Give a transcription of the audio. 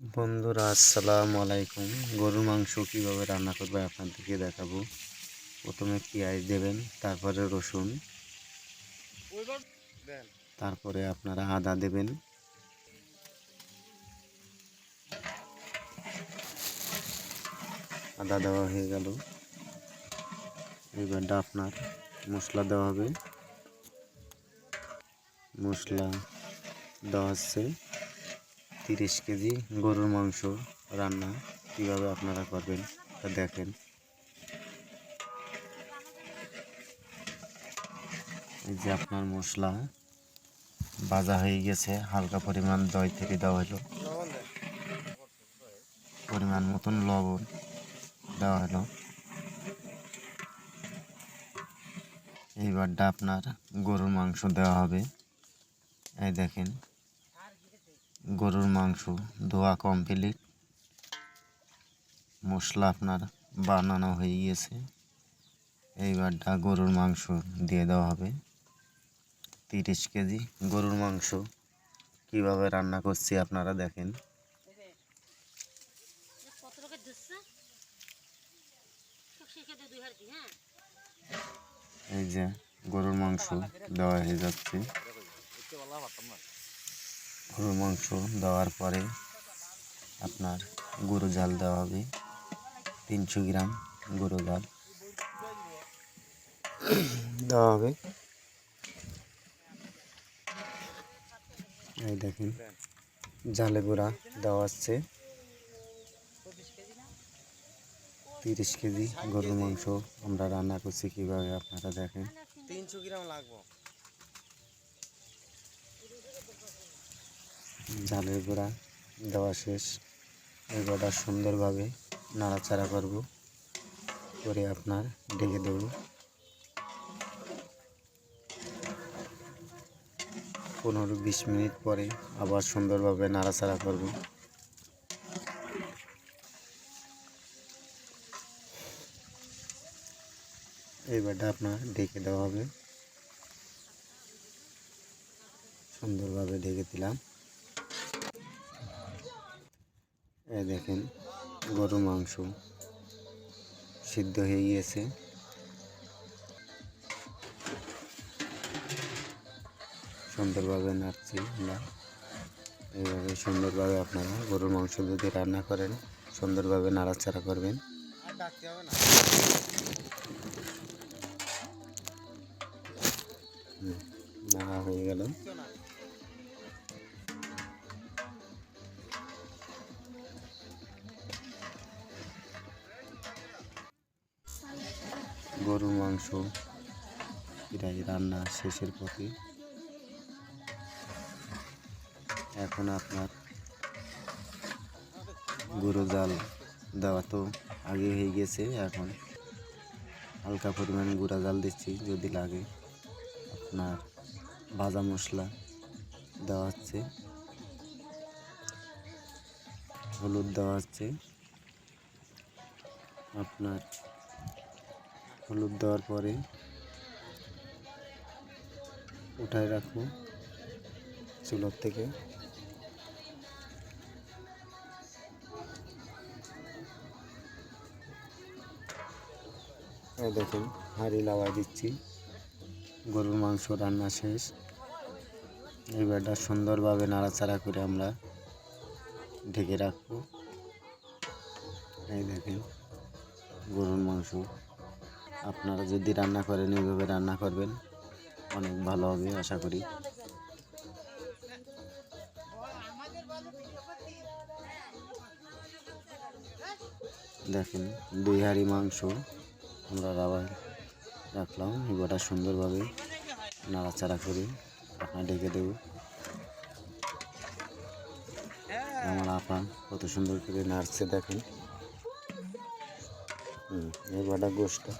বন্ধুরা, আসসালামু আলাইকুম। গরুর মাংস কীভাবে রান্না করবে আপনাদেরকে দেখাবো। প্রথমে পেঁয়াজ দেবেন, তারপরে রসুন, তারপরে আপনারা আদা দেবেন। আদা দেওয়া হয়ে গেল। এবারটা আপনার মশলা দেওয়া হবে। মশলা দেওয়া হচ্ছে। তিরিশ কেজি গরুর মাংস রান্না কীভাবে আপনারা করবেন তা দেখেন। এই যে আপনার মশলা ভাজা হয়ে গেছে, হালকা পরিমাণ দই থেকে দেওয়া হলো। পরিমাণ মতন লবণ দেওয়া হলো। এইবারটা আপনার গরুর মাংস দেওয়া হবে। এই দেখেন গরুর মাংস, ধোয়া কমপ্লিট মশলা আপনার বানানো হয়ে গিয়েছে এইবারটা গরুর মাংস দিয়ে দেওয়া হবে। তিরিশ কেজি গরুর মাংস। কীভাবে রান্না করছি আপনারা দেখেন। এই যে গরুর মাংস দেওয়া হয়ে যাচ্ছে। গরুর মাংস দেওয়ার পরে আপনার গরু জাল দেওয়া হবে। তিনশো গ্রাম গরু জাল দেওয়া হবে। এই দেখেন, জালে গুঁড়া দেওয়া হচ্ছে তিরিশ কেজি গরুর মাংস আমরা রান্না করছি কীভাবে, আপনারা দেখেন। তিনশো গ্রাম লাগবো। জালের গোড়া দেওয়া শেষ। এই গোড়া সুন্দরভাবে নাড়াচাড়া করব। করে আপনার ঢেকে দেব। পনেরো বিশ মিনিট পরে আবার সুন্দরভাবে নাড়াচাড়া করব। এইবারটা আপনার ঢেকে দেওয়া হবে। সুন্দরভাবে ঢেকে দিলাম। এই দেখেন গরু মাংস সিদ্ধ হয়ে গিয়েছে। সুন্দরভাবে নাড়ছি আমরা। এইভাবে সুন্দরভাবে আপনারা গরুর মাংস যদি রান্না করেন সুন্দরভাবে নাড়াচাড়া করবেন। নাড়া হয়ে গেল। গরুর মাংস, প্রায় রান্না শেষের পথে। এখন আপনার গরু জাল দেওয়া তো আগে হয়ে গেছে, এখন হালকা পরিমাণ গুঁড়া জাল দিচ্ছি যদি লাগে। আপনার ভাজা মশলা দেওয়া হচ্ছে, হলুদ দেওয়া হচ্ছে। আপনার হলুদ দেওয়ার পরে উঠায় রাখব চুলোর থেকে। দেখুন, হাঁড়ি লাগাই দিচ্ছি। গরুর মাংস রান্না শেষ। এবারটা সুন্দরভাবে নাড়াচাড়া করে আমরা ঢেকে রাখব। এই দেখেন, গরুর মাংস আপনারা যদি রান্না করেন এইভাবে রান্না করবেন, অনেক ভালো হবে, আশা করি। দেখেন দুই হাঁড়ি মাংস আমরা রাবার রাখলাম এবারটা সুন্দরভাবে নাড়াচাড়া করে, আপনার ডেকে দেব। আমার আপা কত সুন্দর করে নাড়ছে, দেখেন। হুম এবারটা গোষ্ঠটা।